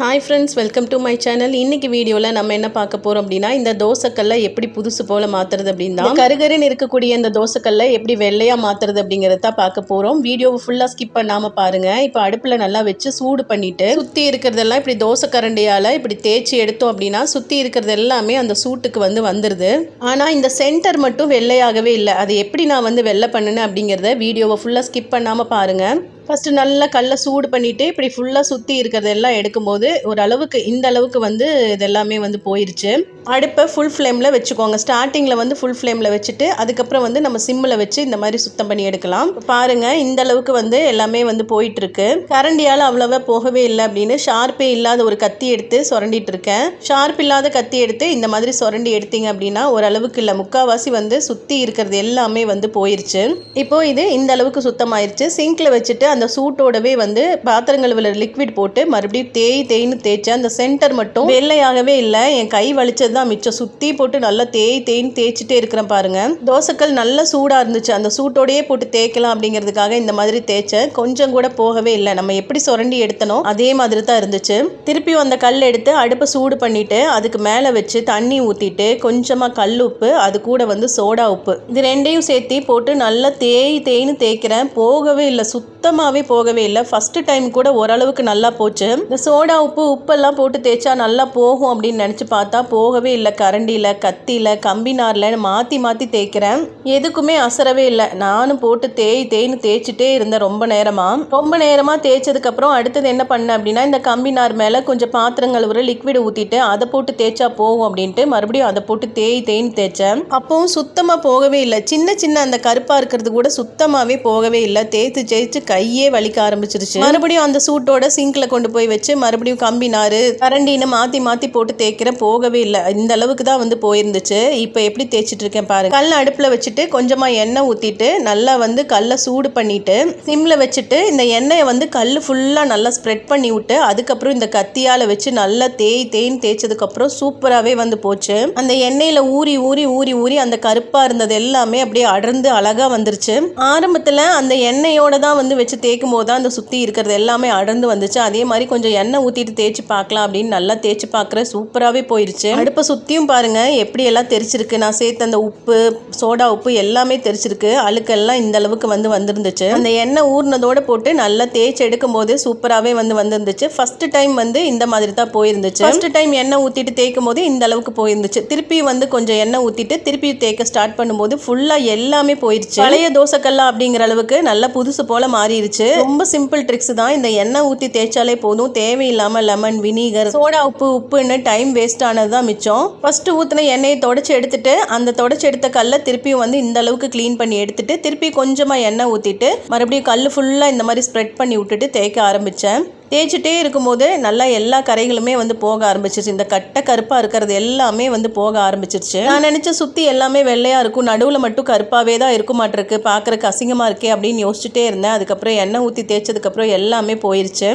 Hi friends welcome to my channel இன்னைக்கு வீடியோவில் நம்ம என்ன பார்க்க போகிறோம் அப்படின்னா இந்த தோசைக்கல்லை எப்படி புதுசு போல் மாற்றுறது அப்படின்னா கருகருன்னு இருக்கக்கூடிய இந்த தோசைக்கல்லை எப்படி வெள்ளையாக மாற்றுறது அப்படிங்கிறத தான் பார்க்க போகிறோம் வீடியோவை ஃபுல்லாக ஸ்கிப் பண்ணாமல் பாருங்கள் இப்போ அடுப்பில் நல்லா வச்சு சூடு பண்ணிவிட்டு சுற்றி இருக்கிறதெல்லாம் இப்படி தோசை கரண்டியால் இப்படி தேய்ச்சி எடுத்தோம் அப்படின்னா சுற்றி இருக்கிறது எல்லாமே அந்த சூட்டுக்கு வந்து வந்துடுது ஆனால் இந்த சென்டர் மட்டும் வெள்ளையாகவே இல்லை. அது எப்படி நான் வந்து வெள்ளை பண்ணினேன் அப்படிங்கிறத வீடியோவை ஃபுல்லாக ஸ்கிப் பண்ணாமல் பாருங்கள் ஃபஸ்ட்டு நல்லா கல்லை சூடு பண்ணிவிட்டு இப்படி ஃபுல்லாக சுற்றி இருக்கிறதெல்லாம் எடுக்கும்போது ஓரளவுக்கு இந்த அளவுக்கு வந்து இது எல்லாமே வந்து போயிடுச்சு அடுப்பை ஃபுல் ஃப்ளேமில் வச்சுக்கோங்க. ஸ்டார்டிங்கில் வந்து ஃபுல் ஃப்ளேமில் வச்சுட்டு அதுக்கப்புறம் வந்து நம்ம சிம்மில் வச்சு இந்த மாதிரி சுத்தம் பண்ணி எடுக்கலாம். பாருங்கள் இந்த அளவுக்கு வந்து எல்லாமே வந்து போயிட்டுருக்கு. கரண்டியால் அவ்வளோவா போகவே இல்லை அப்படின்னு ஷார்ப்பே இல்லாத ஒரு கத்தி எடுத்து சுரண்டிட்டு இருக்கேன். ஷார்ப் இல்லாத கத்தி எடுத்து இந்த மாதிரி சுரண்டி எடுத்தீங்க அப்படின்னா ஓரளவுக்கு இல்லை. முக்கால்வாசி வந்து சுற்றி இருக்கிறது எல்லாமே வந்து போயிருச்சு. இப்போ இது இந்த அளவுக்கு சுத்தமாயிருச்சு. சிங்கில் வச்சுட்டு அந்த சூட்டோடவே வந்து பாத்திரங்கள் லிக்விட் போட்டு மறுபடியும் தேய் தேய்னு தேய்ச்சேன் அந்த சென்டர் மட்டும் வெள்ளையாகவே இல்லை. என் கை வலிச்சது தான் மிச்சம். சுற்றி போட்டு நல்லா தேய் தேய்ன்னு தேய்ச்சிட்டே இருக்கிறேன் பாருங்கள் தோசைக்கல் நல்லா சூடாக இருந்துச்சு. அந்த சூட்டோடையே போட்டு தேய்க்கலாம் அப்படிங்கிறதுக்காக இந்த மாதிரி தேய்ச்சேன். கொஞ்சம் கூட போகவே இல்லை. நம்ம எப்படி சுரண்டி எடுத்தனோ அதே மாதிரி தான் இருந்துச்சு. திருப்பியும் அந்த கல் எடுத்து அடுப்பை சூடு பண்ணிட்டு அதுக்கு மேலே வச்சு தண்ணி ஊற்றிட்டு கொஞ்சமாக கல் உப்பு அது கூட வந்து சோடா உப்பு. இது ரெண்டையும் சேர்த்து போட்டு நல்லா தேய் தேய்னு தேய்க்கிறேன். போகவே இல்லை. சுத்தமாகவே போகவே இல்லை. ஃபஸ்ட்டு டைம் கூட ஓரளவுக்கு நல்லா போச்சு. இந்த சோடா உப்பு உப்பெல்லாம் போட்டு தேய்ச்சா நல்லா போகும் அப்படின்னு நினச்சி பார்த்தா போகவே இல்லை கரண்டியில் கத்தியில் கம்பினாரில் மாற்றி மாற்றி தேய்க்கிறேன். எதுக்குமே அசரவே இல்லை. நானும் போட்டு தேய் தேய்னு தேய்ச்சிட்டே இருந்தேன் ரொம்ப நேரமாக ரொம்ப நேரமாக தேய்ச்சதுக்கப்புறம் அடுத்தது என்ன பண்ணேன் அப்படின்னா இந்த கம்பினார் மேலே கொஞ்சம் பாத்திரங்கள் ஒரு லிக்விட் ஊற்றிட்டு அதை போட்டு தேய்ச்சா போகும் அப்படின்ட்டு மறுபடியும் அதை போட்டு தேய் தேய்னு தேய்ச்சேன். அப்பவும் சுத்தமாக போகவே இல்லை. சின்ன சின்ன அந்த கருப்பாக இருக்கிறது கூட சுத்தமாகவே போகவே இல்லை. தேய்த்து தேய்ச்சி கையே வலிக்க ஆரம்பிச்சிருச்சு. மறுபடியும் அந்த சூட்டோட சிங்கில் கொண்டு போய் வச்சு மறுபடியும் கம்பினார் கரண்டின்னு மாற்றி மாற்றி போட்டு தேய்க்கிறேன். போகவே இல்லை. இந்த அளவுக்கு தான் வந்து போயிருந்துச்சு. இப்போ எப்படி தேய்ச்சிட்டு இருக்கேன் பாருங்க. கல் அடுப்பில் வச்சுட்டு கொஞ்சமாக எண்ணெய் ஊற்றிட்டு நல்லா வந்து கல்லை சூடு பண்ணிட்டு சிம்ல வச்சுட்டு இந்த எண்ணெயை வந்து கல் ஃபுல்லாக நல்லா ஸ்ப்ரெட் பண்ணி விட்டு அதுக்கப்புறம் இந்த கத்தியால் வச்சு நல்லா தேய் தேய்ன்னு தேய்ச்சதுக்கப்புறம் சூப்பராகவே வந்து போச்சு. அந்த எண்ணெயில் ஊறி ஊறி ஊறி ஊறி அந்த கருப்பாக இருந்தது எல்லாமே அப்படியே அடர்ந்து அழகாக வந்துருச்சு. ஆரம்பத்தில் அந்த எண்ணெயோட தான் வந்து வச்சு தேய்க்கும் போது தான் அந்த சுற்றி இருக்கிறது எல்லாமே அடர்ந்து வந்துச்சு. அதே மாதிரி கொஞ்சம் எண்ணெய் ஊற்றிட்டு தேய்ச்சி பார்க்கலாம் அப்படின்னு நல்லா தேய்ச்சி பார்க்குற சூப்பராகவே போயிருச்சு. அடுப்பு சுற்றியும் பாருங்கள் எப்படியெல்லாம் தெரிச்சிருக்கு. நான் சேர்த்த அந்த உப்பு சோடா உப்பு எல்லாமே தெரிச்சிருக்கு. அழுக்கெல்லாம் இந்த அளவுக்கு வந்து வந்திருந்துச்சு. அந்த எண்ணெய் ஊறினதோடு போட்டு நல்லா தேய்ச்சி எடுக்கும் போது சூப்பராகவே வந்து வந்திருந்துச்சு. ஃபர்ஸ்ட் டைம் வந்து இந்த மாதிரி தான் போயிருந்துச்சு. ஃபர்ஸ்ட் டைம் எண்ணெய் ஊற்றிட்டு தேய்க்கும் போது இந்த அளவுக்கு போயிருந்துச்சு. திருப்பி வந்து கொஞ்சம் எண்ணெய் ஊற்றிட்டு திருப்பி தேய்க்க ஸ்டார்ட் பண்ணும்போது ஃபுல்லாக எல்லாமே போயிருச்சு. பழைய தோசைக்கல்லாம் அப்படிங்கிற அளவுக்கு நல்லா புதுசு போல் மாறிடுச்சு ரொம்ப சிம்பிள் ட்ரிக்ஸ் தான். இந்த எண்ணெய் ஊற்றி தேய்ச்சாலே போதும். தேவையில்லாமல் லெமன் வினிகர் சோடா உப்பு உப்புன்னு டைம் வேஸ்ட் ஆனது தான் மிச்சம். ஃபர்ஸ்ட் ஊற்றின எண்ணெயை தொடச்சி எடுத்துட்டு அந்த தொடச்சி எடுத்த கல்லை திருப்பியும் வந்து இந்த அளவுக்கு க்ளீன் பண்ணி எடுத்துட்டு திருப்பி கொஞ்சமாக எண்ணெய் ஊற்றிட்டு மறுபடியும் கல் ஃபுல்லாக இந்த மாதிரி ஸ்ப்ரெட் பண்ணி விட்டுட்டு தேய்க்க ஆரம்பித்தேன் தேய்ச்சிட்டே இருக்கும்போது நல்லா எல்லா கரைகளுமே வந்து போக ஆரம்பிச்சிருச்சு. இந்த கட்டை கருப்பாக இருக்கிறது எல்லாமே வந்து போக ஆரம்பிச்சிருச்சு. நான் நினச்ச சுற்றி எல்லாமே வெள்ளையாக இருக்கும். நடுவில் மட்டும் கருப்பாகவே தான் இருக்க மாட்டிருக்கு. பார்க்குறக்கு அசிங்கமாக இருக்கே அப்படின்னு யோசிச்சுட்டே இருந்தேன். அதுக்கப்புறம் எண்ணெய் ஊற்றி தேய்ச்சதுக்கப்புறம் எல்லாமே போயிருச்சு.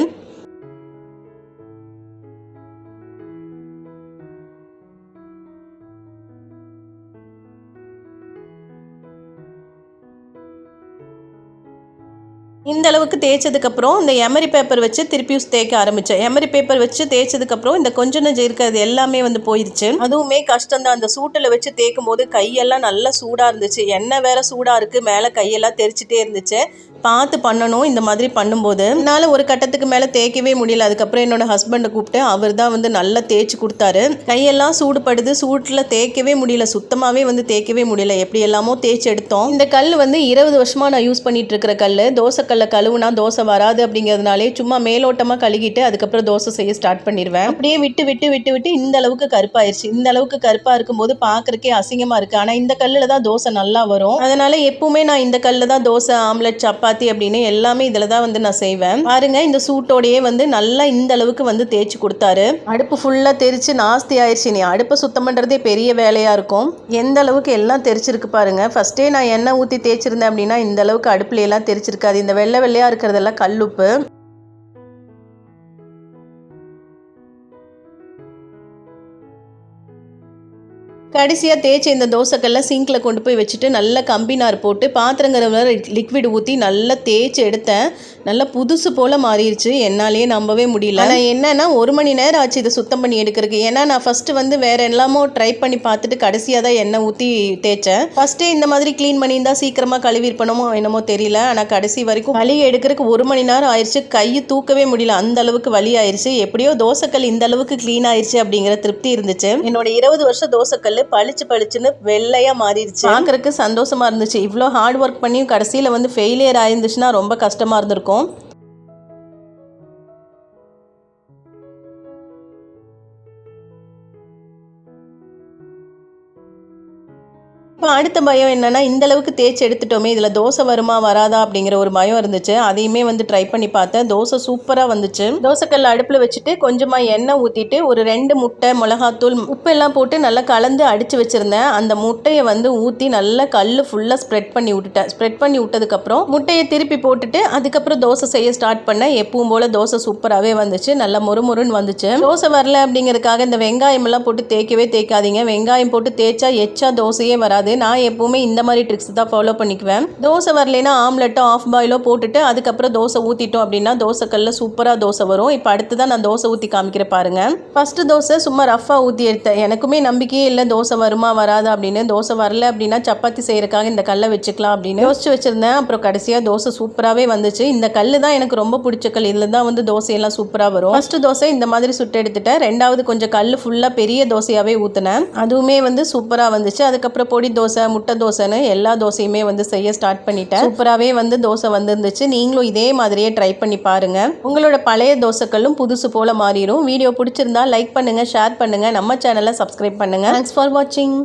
இந்த அளவுக்கு தேய்ச்சதுக்கப்புறம் இந்த எமரி பேப்பர் வச்சு திருப்பியும் தேய்க்க ஆரம்பித்தேன் எமரி பேப்பர் வச்சு தேய்ச்சதுக்கப்புறம் இந்த கொஞ்ச நஞ்சு இருக்கிறது எல்லாமே வந்து போயிருச்சு. அதுவுமே கஷ்டம் தான். அந்த சூட்டில் வச்சு தேய்க்கும் போது கையெல்லாம் நல்லா சூடாக இருந்துச்சு. எண்ணெய் வேற சூடாக இருக்குது மேலே கையெல்லாம் தெரிச்சிட்டே இருந்துச்சு. பார்த்து பண்ணணும் இந்த மாதிரி பண்ணும்போது என்னால் ஒரு கட்டத்துக்கு மேலே தேய்க்கவே முடியல. அதுக்கப்புறம் என்னோட ஹஸ்பண்டை கூப்பிட்டு அவர் தான் வந்து நல்லா தேய்ச்சி கொடுத்தாரு. கையெல்லாம் சூடுபடுது சூட்டில் தேய்க்கவே முடியல சுத்தமாகவே வந்து தேய்க்கவே முடியல. எப்படி எல்லாமோ தேய்ச்சி எடுத்தோம். இந்த கல் வந்து இருபது வருஷமாக நான் யூஸ் பண்ணிட்டு இருக்கிற கல் தோசைக்கல்லை கழுவுனா தோசை வராது அப்படிங்கிறதுனாலே சும்மா மேலோட்டமாக கழுகிட்டு அதுக்கப்புறம் தோசை செய்ய ஸ்டார்ட் பண்ணிடுவேன் அப்படியே விட்டு விட்டு விட்டு விட்டு இந்த அளவுக்கு கருப்பாயிருச்சு. இந்த அளவுக்கு கருப்பாக இருக்கும்போது பார்க்கறக்கே அசிங்கமாக இருக்குது ஆனால் இந்த கல்லில் தான் தோசை நல்லா வரும். அதனால் எப்பவுமே நான் இந்த கல்லில் தான் தோசை ஆம்லெட் சப்பாத்தி அப்படின்னு எல்லாமே இதில் தான் வந்து நான் செய்வேன். பாருங்க இந்த சூட்டோடையே வந்து நல்லா இந்த அளவுக்கு வந்து தேய்ச்சி கொடுத்தாரு. அடுப்பு ஃபுல்லாக தெரிச்சு நாஸ்தி ஆயிடுச்சு நீ அடுப்பை சுத்தம் பண்ணுறதே பெரிய வேலையாக இருக்கும். எந்த அளவுக்கு எல்லாம் தெரிச்சிருக்கு பாருங்க. ஃபர்ஸ்டே நான் எண்ணெய் ஊற்றி தேய்ச்சிருந்தேன் அப்படின்னா இந்த அளவுக்கு அடுப்புல எல்லாம் தெரிச்சிருக்காது. இந்த வெள்ளை வெள்ளையாக இருக்கிறதெல்லாம் கல்லுப்பு. கடைசியாக தேய்ச்சி இந்த தோசைக்கல்ல சிங்கில் கொண்டு போய் வச்சுட்டு நல்லா கம்பினார் போட்டு பாத்திரங்கிற லிக்விட் ஊற்றி நல்லா தேய்ச்சி எடுத்தேன். நல்லா புதுசு போல் மாறிடுச்சு என்னாலேயே நம்பவே முடியல. ஆனால் என்னென்னா ஒரு மணி நேரம் ஆச்சு இதை சுத்தம் பண்ணி எடுக்கிறதுக்கு. ஏன்னா நான் ஃபஸ்ட்டு வந்து வேறு எல்லாமோ ட்ரை பண்ணி பார்த்துட்டு கடைசியாக தான் எண்ணெய் ஊற்றி தேய்ச்சேன். ஃபஸ்ட்டே இந்த மாதிரி க்ளீன் பண்ணியிருந்தா சீக்கிரமாக கழுவிருப்பணுமோ என்னமோ தெரியல. ஆனால் கடைசி வரைக்கும் வலி எடுக்கிறதுக்கு ஒரு மணி நேரம் ஆயிடுச்சு கையை தூக்கவே முடியல. அந்த அளவுக்கு வலி ஆயிடுச்சு எப்படியோ தோசைக்கல் இந்த அளவுக்கு க்ளீன் ஆயிடுச்சு அப்படிங்கிற திருப்தி இருந்துச்சு. என்னோட இருபது வருஷம் தோசைக்கல் பளிச்சு பளிச்சுன்னு வெள்ளையா மாறிடுச்சு. பார்க்கறக்கு சந்தோஷமா இருந்துச்சு. இவ்வளோ ஹார்ட் ஒர்க் பண்ணி கடைசியில் வந்து ஃபெயிலியர் ஆயிருந்துச்சுன்னா ரொம்ப கஷ்டமா இருந்திருக்கும். இப்போ அடுத்த பயம் என்னென்னா இந்த அளவுக்கு தேய்ச்சி எடுத்துட்டோமே இதில் தோசை வருமா வராதா அப்படிங்கிற ஒரு பயம் இருந்துச்சு. அதையுமே வந்து ட்ரை பண்ணி பார்த்தேன். தோசை சூப்பராக வந்துச்சு. தோசைக்கல்ல அடுப்பில் வச்சுட்டு கொஞ்சமாக எண்ணெய் ஊற்றிட்டு ஒரு ரெண்டு முட்டை மிளகாத்தூள் உப்பு எல்லாம் போட்டு நல்லா கலந்து அடித்து வச்சுருந்தேன். அந்த முட்டையை வந்து ஊற்றி நல்லா கல் ஃபுல்லாக ஸ்ப்ரெட் பண்ணி விட்டுட்டேன். ஸ்ப்ரெட் பண்ணி விட்டதுக்கப்புறம் முட்டையை திருப்பி போட்டுட்டு அதுக்கப்புறம் தோசை செய்ய ஸ்டார்ட் பண்ணேன். எப்பவும் போல் தோசை சூப்பராகவே வந்துச்சு. நல்லா மொறுமொறுன்னு வந்துச்சு. தோசை வரல அப்படிங்கிறதுக்காக இந்த வெங்காயம் எல்லாம் போட்டு தேய்க்கவே தேய்க்காதீங்க. வெங்காயம் போட்டு தேய்ச்சா எச்சா தோசையே வராது. நான் எப்போவுமே இந்த மாதிரி ட்ரிக்ஸ் தான் ஃபாலோ பண்ணிக்குவேன். தோசை வரலைன்னா ஆம்லெட்டோ ஆஃப் பாயிலோ போட்டுட்டு அதுக்கப்புறம் தோசை ஊற்றிட்டோம் அப்படின்னா தோசைக்கல்ல சூப்பராக தோசை வரும். இப்போ அடுத்து தான் நான் தோசை ஊற்றி காமிக்கிற பாருங்க. ஃபஸ்ட்டு தோசை சும்மா ரஃபாக ஊற்றி எடுத்தேன் எனக்குமே நம்பிக்கையே இல்லை தோசை வருமா வராதா அப்படின்னு. தோசை வரல அப்படின்னா சப்பாத்தி செய்யறதுக்காக இந்த கல்லை வச்சுக்கலாம் அப்படின்னு. யோசிச்சு வச்சிருந்தேன். அப்புறம் கடைசியாக தோசை சூப்பராகவே வந்துச்சு. இந்த கல் தான் எனக்கு ரொம்ப பிடிச்ச கல். இதில் தான் வந்து தோசையெல்லாம் சூப்பராக வரும். ஃபஸ்ட்டு தோசை இந்த மாதிரி சுட்டு எடுத்துட்டேன். ரெண்டாவது கொஞ்சம் கல் ஃபுல்லாக பெரிய தோசையாகவே ஊற்றினேன் அதுவுமே வந்து சூப்பராக வந்துச்சு. அதுக்கப்புறம் பொடி தோசை தோசை முட்டை தோசைன்னு எல்லா தோசையுமே வந்து செய்ய ஸ்டார்ட் பண்ணிட்டேன். சூப்பராகவே வந்து தோசை வந்துருந்துச்சு. நீங்களும் இதே மாதிரியே ட்ரை பண்ணி பாருங்கள் உங்களோட பழைய தோசைக்களும் புதுசு போல மாறிடும் வீடியோ பிடிச்சிருந்தா லைக் பண்ணுங்கள் ஷேர் பண்ணுங்கள் நம்ம சேனலை சப்ஸ்கிரைப் பண்ணுங்க. தேங்க்ஸ் ஃபார் வாட்சிங்